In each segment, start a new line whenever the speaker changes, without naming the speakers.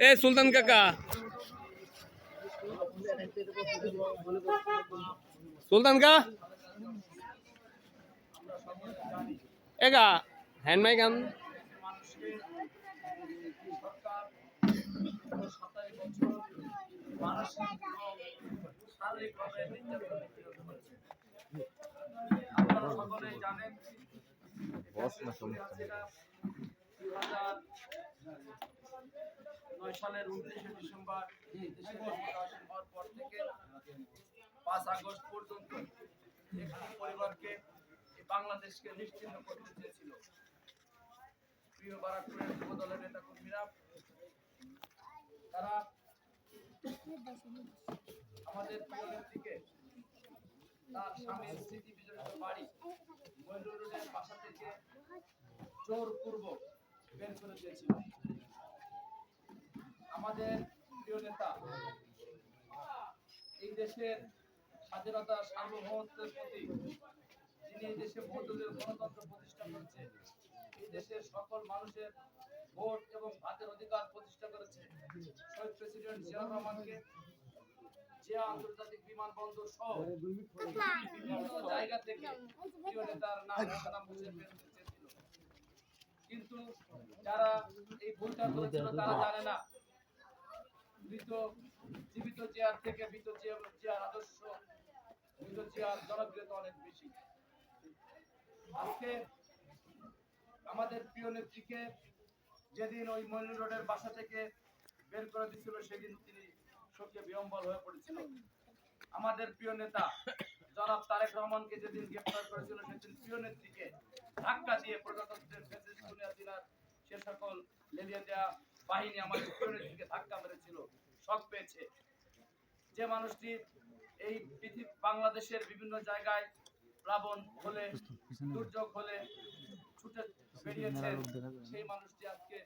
এ সুলতান কাকা সুলতান কা এগা hand mic আন
আপনারা সকলেই জানেন সালের উনত্রিশে ডিসেম্বর, দেশে প্রকাশন হওয়ার পর থেকে পাঁচ আগস্ট পর্যন্ত একটি পরিবারকে বাংলাদেশকে নিশ্চিন্ন করতে চেয়েছিল। প্রিয় বারাকপুরের যুব নেতা কর্মীরা তারা আমাদের প্রিয় নেত্রীকে তার স্বামীর স্মৃতি বিজড়িত বাড়ি ময়ূর রোডের বাসা থেকে জোরপূর্বক বের করে দিয়েছিল। আমাদের প্রিয় নেতা, এই দেশের স্বাধীনতা সার্বভৌমত্বের প্রতি যিনি এই দেশে বহুদলীয় গণতন্ত্র প্রতিষ্ঠা করেছে এই দেশের সকল মানুষের ভোট এবং ভাতের অধিকার প্রতিষ্ঠা করেছে শহীদ প্রেসিডেন্ট জিয়াউর রহমানকে আন্তর্জাতিক বিমানবন্দর সহ বিভিন্ন জায়গা থেকে প্রিয় নেতার নাম চেয়েছিল। কিন্তু যারা এই ভুলটা করেছিল তারা জানে না মৃত, জীবিত চেয়ার থেকে মৃত চেয়ার আদর্শ, মৃত চেয়ার জনপ্রিয়তা অনেক বেশি। আজকে আমাদের প্রিয় নেত্রীকে যেদিন ওই মইনুল রোডের বাসা থেকে বের করে দিছিল সেদিন তিনি শোকে বিহম্বল হয়ে পড়েছিল। আমাদের প্রিয় নেতা জনাব তারেক রহমানকে যেদিন গ্রেফতার করেছিল, সেদিন প্রিয় নেত্রীকে ধাক্কা দিয়ে প্রজাতন্ত্রের সে সকল লেলিয়ে দেয়া বাহিনী আমার প্রিয় নেত্রীকে ধাক্কা মেরেছিল, শক পেয়েছে। যে মানুষটি এই পৃথিবী বাংলাদেশের বিভিন্ন জায়গায় প্লাবন হলে, দুর্যোগ হলে ছুটে বেরিয়েছেন, সেই মানুষটি আজকে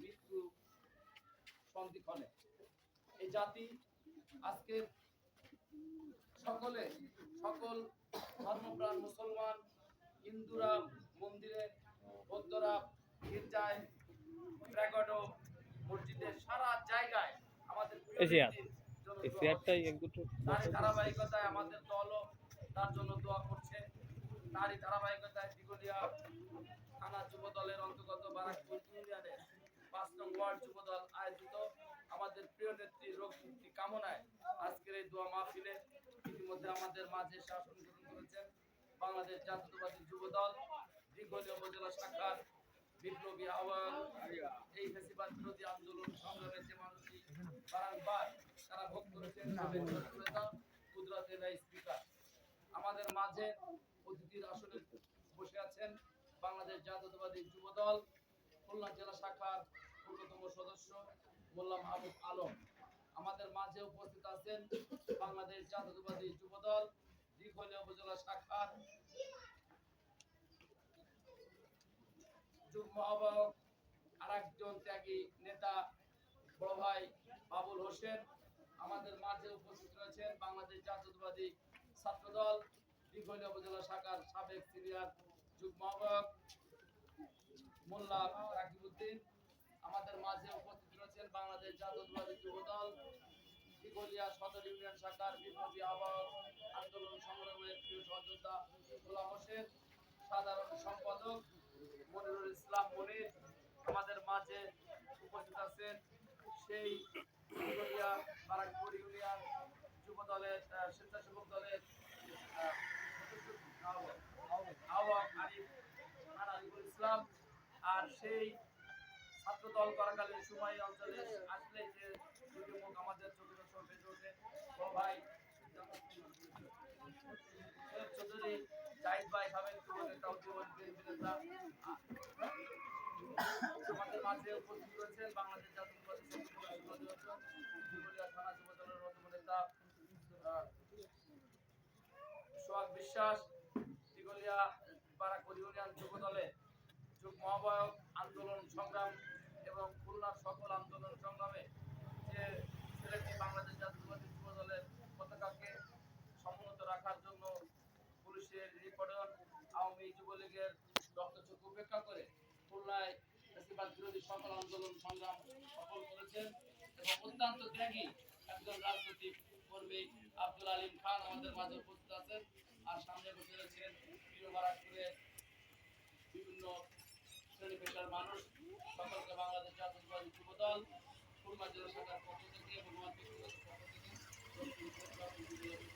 মৃত্যু সন্ধিক্ষণে। এই জাতি আজকে সকলে, সকল ধর্মপ্রাণ মুসলমান, হিন্দুরা মন্দিরে, বৌদ্ধরা গির্জায় প্রাগডো মসজিদে সারা জায়গায় আমাদের ধারাবাহিকতায় আমাদের দলও তার জন্য দোয়া করছে। তারই ধারাবাহিকতায় দিগলিয়া থানা যুব দলের অন্তর্গত বারাকপুর ইউনিয়নের পাঁচ নং ওয়ার্ড যুব দল আয়োজিত আমাদের প্রিয় নেত্রী রোগ মুক্তি কামনায় আজকের এই দোয়া মাহফিলে ইতিমধ্যে আমাদের মাঝে শাসন গ্রহণ করেছেন বাংলাদেশ জাতীয়তাবাদী যুব দল দিগলিয়া উপজেলা শাখার বিপ্লবী আহ্বায়ক এই ফেসিবাদ বিরোধী আন্দোলন সংগ্রামের যে মানুষটি বারংবার তারা ভোগ করেছেন কুদরতের স্পিকার আমাদের মাঝে অতিথির আসনে বসে আছেন বাংলাদেশ জাতীয়তাবাদী যুব দল খুলনা জেলা শাখার অন্যতম সদস্য মোল্লা মাহবুব আলম। আমাদের মাঝে উপস্থিত আছেন বাংলাদেশ জাতীয়তাবাদী যুব দল দিঘলিয়া উপজেলা শাখার যুগ্ম আহ্বায়ক, আরেকজন ত্যাগী নেতা বড় ভাই বাবুল হোসেন আমাদের মাঝে উপস্থিত রয়েছেন বাংলাদেশ জাতীয়তাবাদী ছাত্রদল দিঘলিয়া উপজেলা শাখার সাবেক সিনিয়র যুগ্ম আহ্বায়ক মোল্লা রাকিবউদ্দিন আমাদের মাঝে উপস্থিত রয়েছেন বাংলাদেশ জাতীয়তাবাদী যুব দল দিঘলিয়া সদর ইউনিয়ন শাখার বিপ্লবী আহ্বায়ক, আন্দোলন সংগ্রামের প্রিয় সহযোদ্ধা গোলাম হোসেন, সাধারণ সম্পাদক মনিরুল ইসলাম, মনির আমাদের মাঝে উপস্থিত আছেন। সেই ইউনিয়ন যুব দলের স্বেচ্ছাসেবক দলের ইসলাম আর সেই ছাত্র দল করাকালীন সময় অঞ্চলে আসলে যে আমাদের ভেসে ওঠে ভাই সৈয়দ মাঝে উপস্থিত বাংলাদেশ সোহাগ বিশ্বাস যুব আহ্বায়ক আন্দোলন সংগ্রাম এবং খুলনার সকল আন্দোলন সংগ্রামে যে ছেলেটি বাংলাদেশ জাতীয়তাবাদী যুব দলের পতাকাকে পুলিশের রিপোর্টন আওয়ামী যুবলীগের রক্তচক্ষু উপেক্ষা করে খুলনায় ফেসিবাদ বিরোধী সকল আন্দোলন সংগ্রাম সফল করেছেন
অত্যন্ত ত্যাগী একজন রাজনৈতিক কর্মী আব্দুল আলিম খান আমাদের মাঝে উপস্থিত আছেন। আর সামনে বসে রয়েছেন বারাকপুরের বিভিন্ন শ্রেণি পেশার মানুষ। সকলকে বাংলাদেশ জাতীয়তাবাদী যুব খুলনা জেলা শাখার পক্ষ থেকে এবং পক্ষ থেকে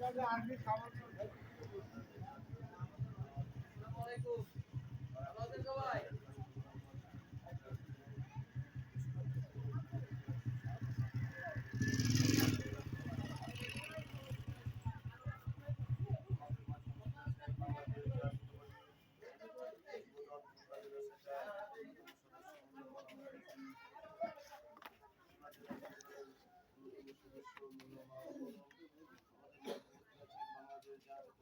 বক্তব্য দেওয়ার কিছু নাই। আমরা আজকে আমাদের প্রিয় নেত্রী আপনারা সেরা মেডিকেল অভিনন্দন নেত্রী বাংলাদেশের তিনবারের সকল প্রধানমন্ত্রী দেশনেত্রী এবং খালেদা জিয়া আহ, কামনায় আমাদের আজকে আমরা এই আয়োজন করেছি এই পর্যায়ে এই দোয়া মাহফিলে মানে মোনাজাত পূর্বে সংক্ষিপ্ত আলোচনা আলোচনা করছেন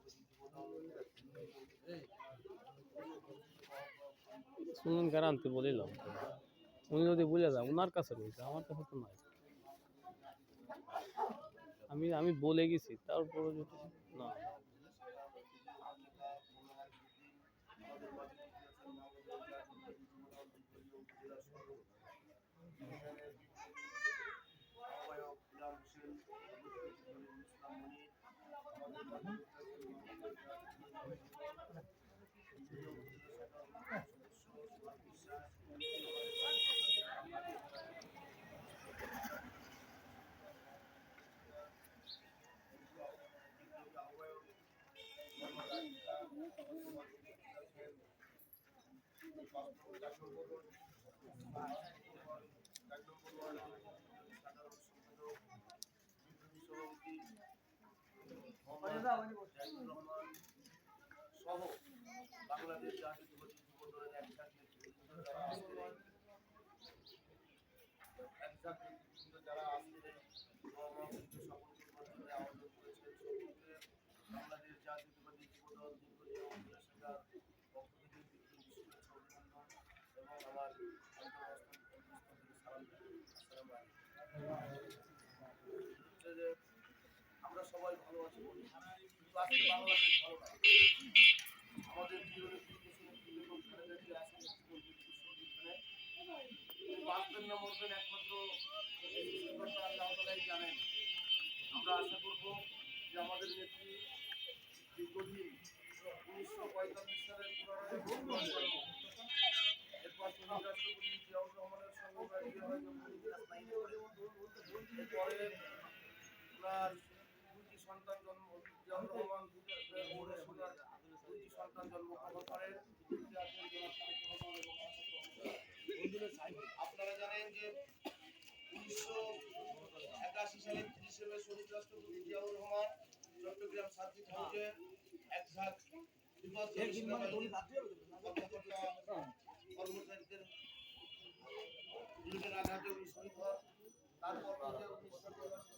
আজকে দিগইয়া থানা যুবদলের বিপ্লবী আহ্বায়ক গুজরাটের স্পিকারের পরে বক্তব্য করছেন। আসসালামু আলাইকুম ভালো আছেন সবাই
শুনুন আনতে বলিলাম উনি যদি বলে যায় ওনার কাছে রয়েছে, আমার কাছে তো নাই। আমি আমি বলে গেছি তারপরে যদি না।
সহ বাংলাদেশ জাতীয়তাবাদী যুব দলের একসাথে একসাথে যারা আজকে সকলকে মাধ্যমে আহ্বান করেছেন সকলকে বাংলাদেশ জাতীয়তাবাদী যুব দল দীর্ঘদিন অভিযান শাখার পক্ষ থেকে বিপুল শুভেচ্ছা অভিনন্দন এবং আমার অন্তরস্থল থেকে সালাম জানাই। আসসালামু আলাইকুম। হচ্ছে যে আমরা সবাই ভালো আছি বলি। কিন্তু আজকে বাংলাদেশ ভালো না আমাদের জীবনে একমাত্র আল্লাহ জানেন। আমরা আশা করব যে আমাদের নেত্রী দীর্ঘদিন উনিশশো পঁয়তাল্লিশ সালের এরপর শহীদ রাষ্ট্রপতি জিয়াউর রহমানের সঙ্গে। এরপরে ওনার সন্তান জন্ম ওনার দুইটি সন্তান জন্মগ্রহণ করেন। আপনারা জানেন যে উনিশশো একাশি সালের তিরিশে মে শহীদ রাষ্ট্রপতি জিয়াউর রহমান চট্টগ্রাম সার্কিট হাউসে এক ঝাঁক সেনাবাহিনীর কর্মচারীদের আঘাতে উনি শহীদ হন তারপর উনিশশো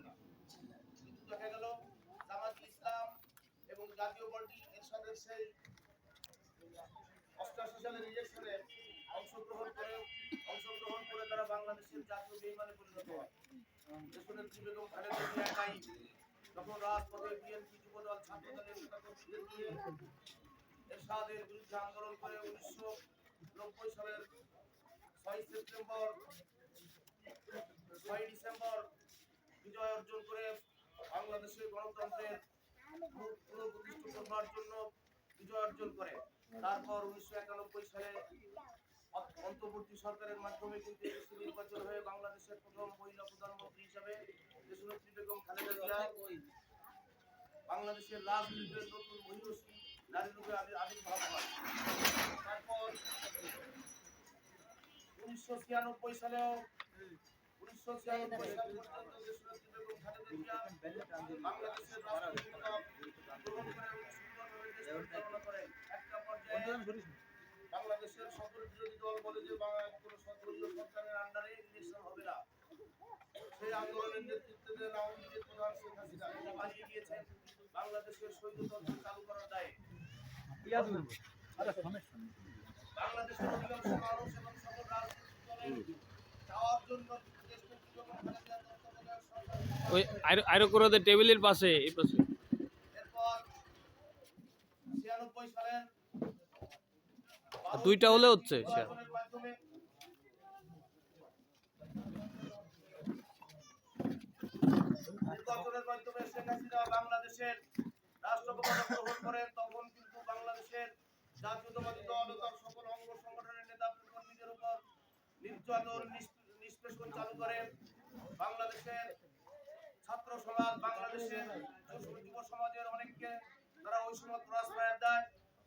দেখা গেল। জামাত ইসলাম এবং জাতীয় পার্টি এরশাদের সেই এরশাদের বিরুদ্ধে আন্দোলন করে উনিশশো নব্বই সালের ছয় সেপ্টেম্বর, ছয় ডিসেম্বর বিজয় অর্জন করে বাংলাদেশের গণতন্ত্রের মুখ পুনঃপ্রতিষ্ঠা করবার জন্য বিজয় অর্জন করে। তারপর উনিশশো একানব্বই সালে অন্তর্বর্তী সরকারের মাধ্যমে কিন্তু এদেশে নির্বাচন হয়ে বাংলাদেশের প্রথম মহিলা প্রধানমন্ত্রী হিসাবে দেশনেত্রী বেগম খালেদা জিয়া বাংলাদেশের রাজনীতির নতুন মহিষী নারী রূপে আবির- আবির্ভাব হয়। তারপর উনিশশো ছিয়ানব্বই সালেও উনিশশো ছিয়ানব্বই সাল পর্যন্ত বাংলাদেশের গ্রহণ করে উনি সুন্দরভাবে একটা বাংলাদেশের সকল বিরোধী দল বলে যে কোনো সক্রিয় সরকারের আন্ডারে ইলেকশন হবে না সেই আন্দোলনের নেতৃত্ব দেন প্রধান শেখ হাসিনা পালিয়ে গিয়েছেন বাংলাদেশের স্বৈরতন্ত্র চালু করার দায়ে বাংলাদেশের অধিকাংশ মানুষ এবং সকল রাজনৈতিক দলের চাওয়ার জন্য দেশনেত্রী বেগম খালেদা জিয়ার তত্ত্বাবধায়ক সরকার
ওই আইরো করোদের টেবিলের পাশে, এই পাশে। আর দুইটা হলে হচ্ছে
হাসিনা বাংলাদেশের গ্রহণ করেন, তখন কিন্তু বাংলাদেশের সকল অঙ্গ সংগঠনের নেতা কর্মীদের উপর নির্যাতন, নিষ্প- নিষ্পেষণ চালু করে বাংলাদেশের ছাত্র সমাজ বাংলাদেশের যুব সমাজের অনেককে তারা ওই সময় ক্রসফায়ার দেয়।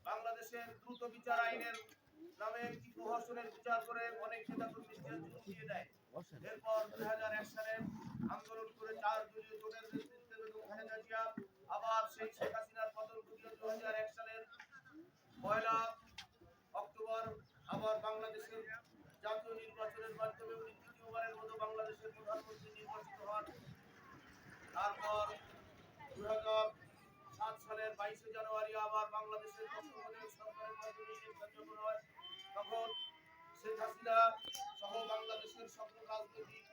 বাংলাদেশের দ্রুত বিচার আইনের নামে প্রহসনের বিচার করে অনেক নেতা জুলুম দিয়ে দেয়। এরপর দুই হাজার এক সালে আন্দোলন করে চার দলীয় জোটের নেতৃত্বে বেগম খালেদা জিয়া, আবার সেই শেখ হাসিনার পতন ঘটিয়ে দু হাজার এক সালের পয়লা অক্টোবর আবার বাংলাদেশের জাতীয় নির্বাচনের মাধ্যমে উনি তৃতীয়বারের মতো বাংলাদেশের প্রধানমন্ত্রী নির্বাচিত হন তারপর দুই হাজার সাত সালের বাইশে জানুয়ারি আবার বাংলাদেশের তখন শেখ হাসিনা সহ বাংলাদেশের সকল রাজনৈতিক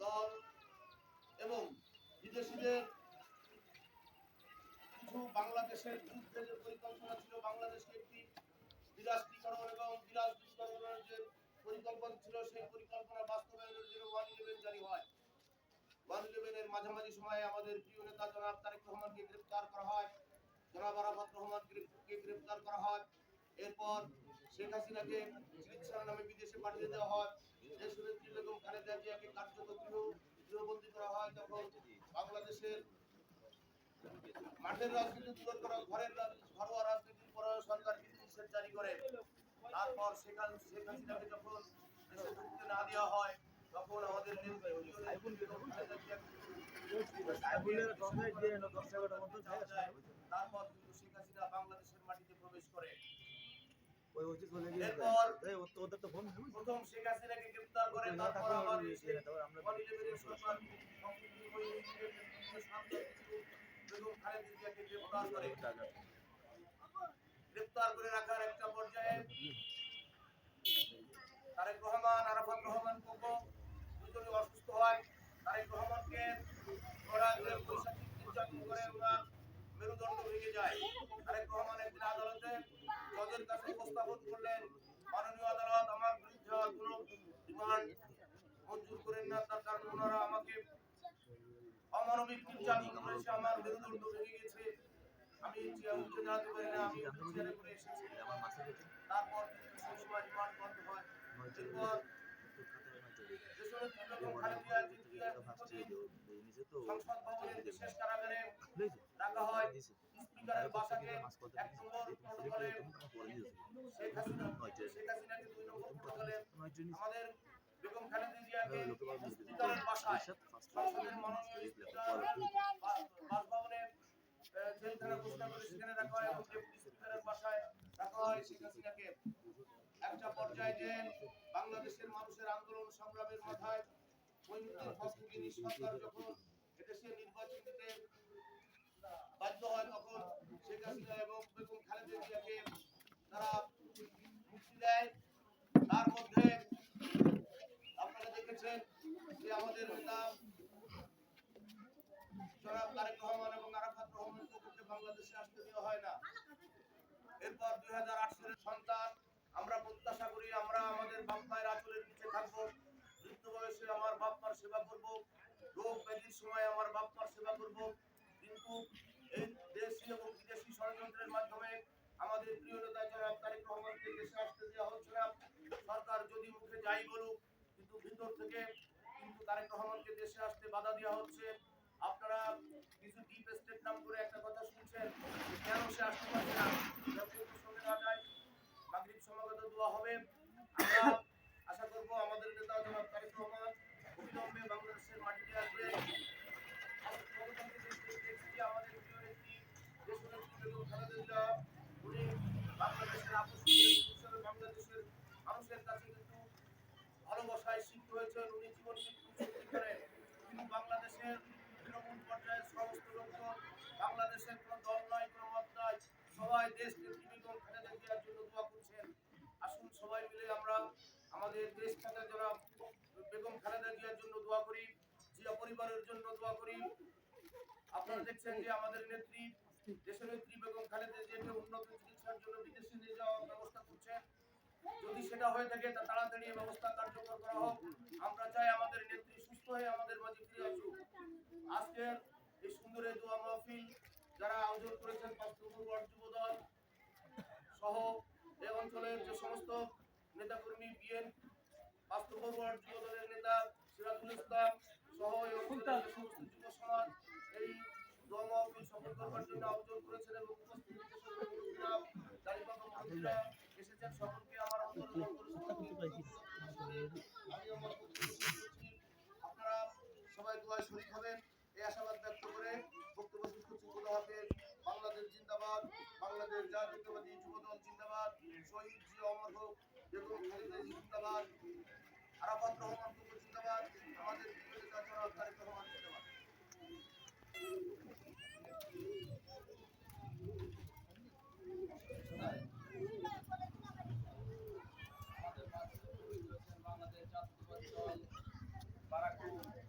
দল এবং বিদেশিদের কিছু বাংলাদেশের বিরুদ্ধে যে পরিকল্পনা ছিল। বাংলাদেশকে একটি বিরাষ্ট্রীকরণ এবং বিরাজনীতিকরণের যে পরিকল্পনা ছিল, সেই পরিকল্পনা বাস্তবায়নের জন্য ওয়ান ইলেভেন জারি হয়। ওয়ান ইলেভেনের মাঝামাঝি সময়ে আমাদের প্রিয় নেতা জনাব তারেক রহমানকে গ্রেপ্তার করা হয়। গ্রেপ্তার করা হয়, এরপর শেখ হাসিনাকে চিকিৎসার নামে বিদেশে পাঠিয়ে দেওয়া হয়। দেশনেত্রী বেগম খালেদা জিয়াকে কার্যত গৃহ গৃহবন্দী করা হয়। তখন বাংলাদেশের মাঠের রাজনীতি দূর করা, ঘরের ঘরোয়া রাজনীতির পর সরকার কিন্তু জারি করে। তারপর সেখান শেখ হাসিনাকে যখন দেশে ঢুকতে না দেওয়া হয়, তখন আমাদের নেত্রী বেগম খালেদা জিয়াকে তারপর কিন্তু শেখ হাসিনা বাংলাদেশের মাটিতে প্রবেশ করে প্রথম শেখ হাসিনাকে গ্রেপ্তার করে তারপর আবার গ্রেপ্তার গ্রেপ্তার রাখার একটা পর্যায়ে তারেক রহমান আরাফাত রহমান কোকো দুজনে অসুস্থ হয়। তারেক রহমানকে ওরা বৈশাখী নির্যাতন করে ওনার মেরুদণ্ড ভেঙে যায়। তারেক রহমান একদিন আদালতে জজের কাছে উপস্থাপন করলেন, মাননীয় আদালত, আমার বিরুদ্ধে কোনো রিমান্ড মঞ্জুর করেন না। তার কারণ ওনারা আমাকে অমানবিক নির্যাতন করেছে, আমার মেরুদণ্ড ভেঙে গেছে। আমি উঠে দাঁড়াতে পারি না, আমি চেয়ারে করে এসেছি। তারপর সেই সময় রিমান্ড বন্ধ হয়। এরপর দেশনেত্রী বেগম খালেদা জিয়া সংসদ ভবনের বিশেষ কারাগারে রাখা হয় স্পিকারের বাসাকে এক নম্বর প্রটোকলে শেখ হাসিনা শেখ হাসিনাকে দুই নম্বর প্রটোকলে আমাদের বেগম খালেদা জিয়াকে স্পিকারের বাসায় সংসদের মাননীয় স্পিকার বাসভবনে জেলখানা ঘোষণা করে সেখানে রাখা হয় এবং ডেপুটি স্পিকারের বাসায় রাখা হয় শেখ হাসিনাকে। একটা পর্যায়ে যে বাংলাদেশের মানুষের আন্দোলন সংগ্রামের মাথায় যে আমাদের নেতা জনাব তারেক রহমান এবং আরাফাত রহমান বাংলাদেশে আসতে দেওয়া হয় না এরপর দুই হাজার আট সন্তান, আমরা প্রত্যাশা করি আমরা আমাদের বাপ মায়ের আঁচলের নিচে থাকব। বয়সে আমার বাপ সেবা করব, রোগ ব্যাধির সময় আমার বাপ সেবা করব। কিন্তু এই দেশি এবং বিদেশি ষড়যন্ত্রের মাধ্যমে আমাদের প্রিয় নেতা জনাব তারেক রহমানকে দেশে আসতে দেওয়া হচ্ছে না। সরকার যদি মুখে যাই বলুক, কিন্তু ভিতর থেকে কিন্তু তারেক রহমানকে দেশে আসতে বাধা দেওয়া হচ্ছে। আপনারা কিছু ডিপ স্টেট নাম করে একটা কথা শুনছেন কেন সে বাংলাদেশের মানুষের কাছে কিন্তু ভালোবাসায় সিদ্ধ হয়েছেন উনি জীবন মৃত্যু কিন্তু বাংলাদেশের তৃণমূল সমস্ত লোকজন বাংলাদেশের কোনো দল নয় কোনো সবাই দেশ নেত্রী বেগম খালেদা জিয়ার জন্য দোয়া করছেন আসুন সবাই মিলে আমরা আমাদের দেশ খাতে বেগম খালেদা জিয়ার জন্য দোয়া করি জিয়া পরিবারের জন্য দোয়া করি আপনারা দেখছেন যে আমাদের নেত্রী দেশের নেত্রী বেগম খালেদা জিয়াকে উন্নত চিকিৎসার জন্য বিদেশে নিয়ে যাওয়ার ব্যবস্থা করছেন যদি সেটা হয়ে থাকে, তা তাড়াতাড়ি ব্যবস্থা কার্যকর করা হোক। আমরা চাই আমাদের নেত্রী সুস্থ হয়ে আমাদের মাঝে ফিরে আসুক। আজকের এই সুন্দর এই দোয়া মাহফিল, যারা আয়োজন করেছেন ওয়ার্ড যুবদল সহ এই অঞ্চলের যে সমস্ত নেতাকর্মী, বিএন ওয়ার্ড যুবদলের নেতা সিরাজুল ইসলাম সহ এই অঞ্চলের যে সমস্ত যুব সমাজ এই দোয়া সফল করবার জন্য আয়োজন করেছেন এবং উপস্থিত দাঁড়িপাকা সকলকে আমার বাংলাদেশ জিন্দাবাদ বাংলাদেশ জাতীয়তাবাদী যুবদল জিন্দাবাদ শহীদ জিয়া অমর হোক বেগম খালেদা জিন্দাবাদ আরাফাত রহমান টুকু জিন্দাবাদ আমাদের প্রিয় নেতা জনাব তারেক রহমান জিন্দাবাদ আমাদের মাঝে উপস্থিত হয়েছেন বাংলাদেশ জাতীয়তাবাদী দল বারাকু ইউনিয়ন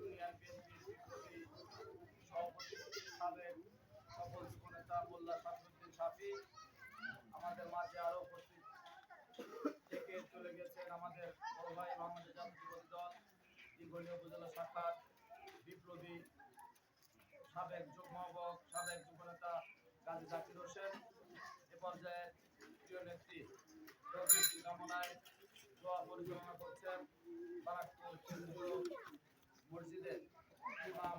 বিএনপির বিপ্লবী সভাপতি সাবেক সফল যুবনেতা মোল্লা শামসুদ্দিন সাফি আমাদের মাঝে আরও উপস্থিত থেকে চলে গেছেন আমাদের বড় ভাই বাংলাদেশ জাতীয়তাবাদী দল দীঘলি উপজেলা শাখার বিপ্লবী সাবেক যুগ্ম আহ্বায়ক সাবেক যুবনেতা গাজী জাকির হোসেন, এ পর্যায়ে প্রিয় নেত্রী কামনায় দোয়া পরিচালনা করছেন বারাকপুর মসজিদের ইমাম